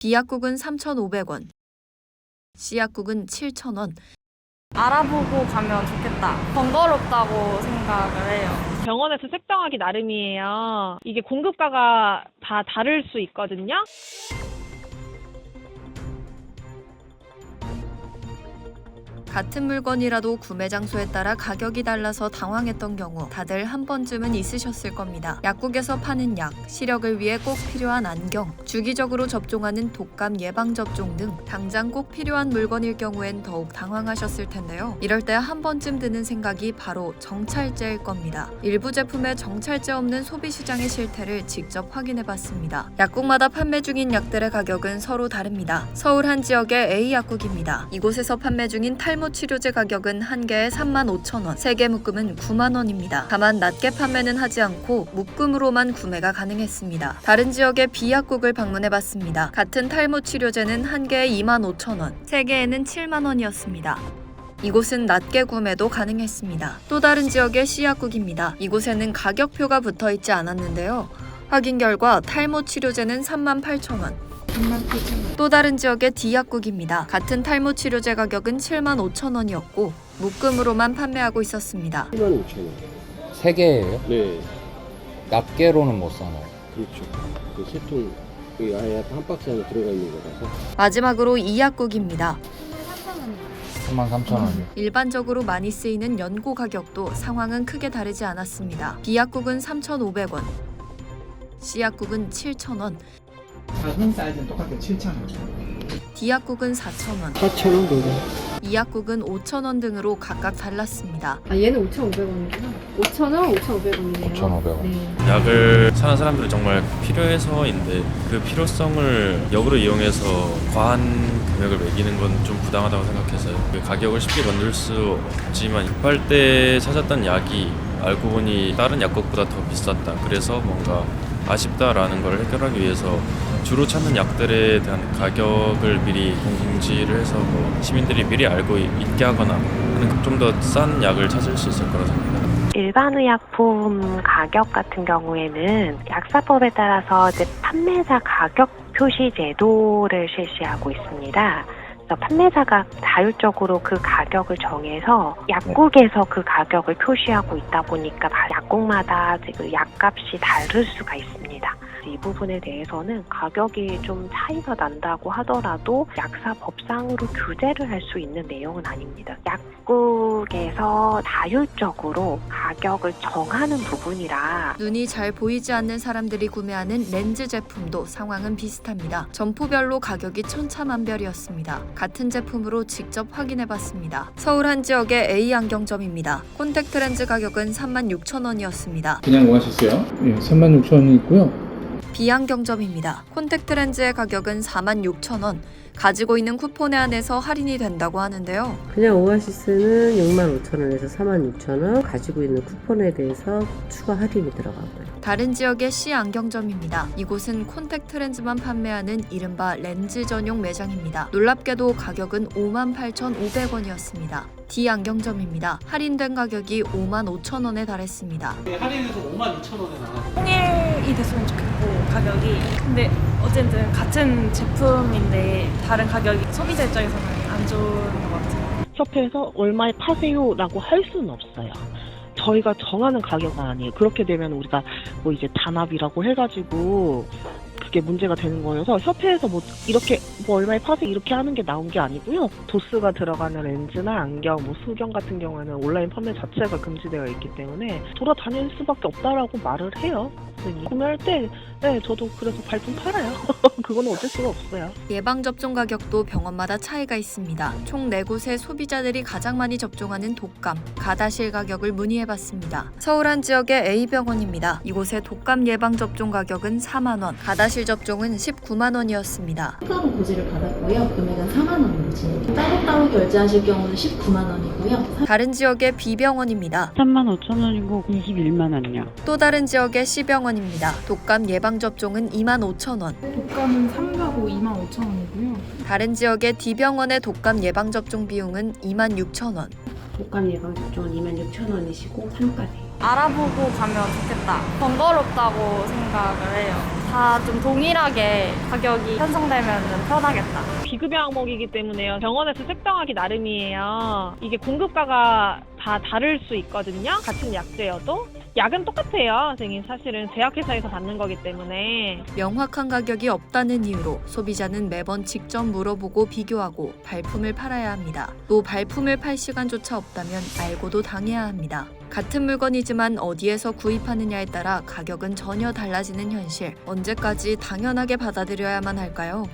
B약국은 3,500원, C약국은 7,000원, 알아보고 가면 좋겠다. 번거롭다고 생각을 해요. 병원에서 책정하기 나름이에요. 이게 공급가가 다 다를 수 있거든요. 같은 물건이라도 구매 장소에 따라 가격이 달라서 당황했던 경우 다들 한 번쯤은 있으셨을 겁니다. 약국에서 파는 약, 시력을 위해 꼭 필요한 안경, 주기적으로 접종하는 독감 예방 접종 등 당장 꼭 필요한 물건일 경우엔 더욱 당황하셨을 텐데요. 이럴 때 한 번쯤 드는 생각이 바로 정찰제일 겁니다. 일부 제품에 정찰제 없는 소비 시장의 실태를 직접 확인해 봤습니다. 약국마다 판매 중인 약들의 가격은 서로 다릅니다. 서울 한 지역의 A 약국입니다. 이곳에서 판매 중인 탈모 치료제 가격은 한 개에 3만 5천 원, 세 개 묶음은 9만 원입니다. 다만 낮게 판매는 하지 않고 묶음으로만 구매가 가능했습니다. 다른 지역의 B 약국을 방문해 봤습니다. 같은 탈모 치료제는 한 개에 2만 5천 원, 세 개에는 7만 원이었습니다. 이곳은 낮게 구매도 가능했습니다. 또 다른 지역의 C약국입니다. 이곳에는 가격표가 붙어 있지 않았는데요. 확인 결과 탈모 치료제는 3만 8천 원. 또 다른 지역의 D약국입니다. 같은 탈모 치료제 가격은 7만 5천 원이었고 묶음으로만 판매하고 있었습니다. 7만 5천 원. 세 개예요? 네, 낱개로는 못 사나요? 그렇죠. 그 세통 이 아예 한 박스 안에 들어가 있는 거라서. 마지막으로 E약국입니다. 3만 3천 원이요. 일반적으로 많이 쓰이는 연고 가격도 상황은 크게 다르지 않았습니다. B약국은 3,500원, C약국은 7,000원, 작은 사이즈는 똑같아요. 7,000원. D약국은 4,000원, 4천 원 정도. E약국은 5,000원 등으로 각각 달랐습니다. 아 얘는 5,500원이구나. 5,000원, 5,500원이네요. 5,500원. 네. 약을 사는 사람들은 정말 필요해서인데 그 필요성을 역으로 이용해서 과한 금액을 매기는 건 좀 부당하다고 생각해서요. 그 가격을 쉽게 건들 수 없지만 입할 때 찾았던 약이 알고 보니 다른 약국보다 더 비쌌다. 그래서 뭔가 아쉽다라는 걸 해결하기 위해서 주로 찾는 약들에 대한 가격을 미리 공지를 해서 뭐 시민들이 미리 알고 있게 하거나 하는 좀 더 싼 약을 찾을 수 있을 거라 생각합니다. 일반 의약품 가격 같은 경우에는 약사법에 따라서 이제 판매자 가격 표시 제도를 실시하고 있습니다. 판매자가 자율적으로 그 가격을 정해서 약국에서 그 가격을 표시하고 있다 보니까 다 약국마다 지금 약값이 다를 수가 있습니다. 이 부분에 대해서는 가격이 좀 차이가 난다고 하더라도 약사 법상으로 규제를 할 수 있는 내용은 아닙니다. 약국에서 자율적으로 가격을 정하는 부분이라 눈이 잘 보이지 않는 사람들이 구매하는 렌즈 제품도 상황은 비슷합니다. 점포별로 가격이 천차만별이었습니다. 같은 제품으로 직접 확인해 봤습니다. 서울 한 지역의 A 안경점입니다. 콘택트 렌즈 가격은 36,000원이었습니다. 그냥 오아시스요? 예, 36,000원이 있고요. B 안경점입니다. 콘택트 렌즈의 가격은 46,000원. 가지고 있는 쿠폰에 한해서 할인이 된다고 하는데요. 그냥 오아시스는 6만 5천 원에서 4만 6천 원 가지고 있는 쿠폰에 대해서 추가 할인이 들어가고요. 다른 지역의 C 안경점입니다. 이곳은 콘택트 렌즈만 판매하는 이른바 렌즈 전용 매장입니다. 놀랍게도 가격은 58,500원이었습니다. D 안경점입니다. 할인된 가격이 55,000원에 달했습니다. 할인해서 5만 2천 원에 나가고 통일이 됐으면 가격이 근데 어쨌든 같은 제품인데 다른 가격이 소비자 입장에서는 안 좋은 것 같아요. 협회에서 얼마에 파세요라고 할 수는 없어요. 저희가 정하는 가격은 아니에요. 그렇게 되면 우리가 뭐 이제 단합이라고 해가지고 그게 문제가 되는 거여서 협회에서 뭐 이렇게 뭐 얼마에 파세요 이렇게 하는 게 나온 게 아니고요. 도스가 들어가는 렌즈나 안경, 뭐 수경 같은 경우에는 온라인 판매 자체가 금지되어 있기 때문에 돌아다닐 수밖에 없다라고 말을 해요. 구매할 때, 네, 저도 그래서 발품 팔아요. 그거는 어쩔 수가 없어요. 예방접종 가격도 병원마다 차이가 있습니다. 총 4곳의 소비자들이 가장 많이 접종하는 독감, 가다실 가격을 문의해봤습니다. 서울 한 지역의 A병원입니다. 이곳의 독감 예방접종 가격은 4만원, 가다실 접종은 19만원이었습니다. 특허로 고지를 받았고요. 금액은 4만 원으로 진행. 따로따로 결제하실 경우는 19만 원이고요. 다른 지역의 B병원입니다. 3만 5천 원이고 21만 원요. 또 다른 지역의 C병원 입니다. 독감 예방접종은 2만 5천 원, 독감은 3가구 2만 5천 원이고요. 다른 지역의 D병원의 독감 예방접종 비용은 2만 6천 원, 독감 예방 접종은 2만 6천 원이시고 3가세요. 알아보고 가면 좋겠다. 번거롭다고 생각을 해요. 다 좀 동일하게 가격이 편성되면 편하겠다. 비급여 항목이기 때문에요. 병원에서 책정하기 나름이에요. 이게 공급가가 다 다를 수 있거든요. 같은 약제여도. 약은 똑같아요. 사실은 제약회사에서 받는 거기 때문에. 명확한 가격이 없다는 이유로 소비자는 매번 직접 물어보고 비교하고 발품을 팔아야 합니다. 또 발품을 팔 시간조차 없다면 알고도 당해야 합니다. 같은 물건이지만 어디에서 구입하느냐에 따라 가격은 전혀 달라지는 현실. 언제까지 당연하게 받아들여야만 할까요?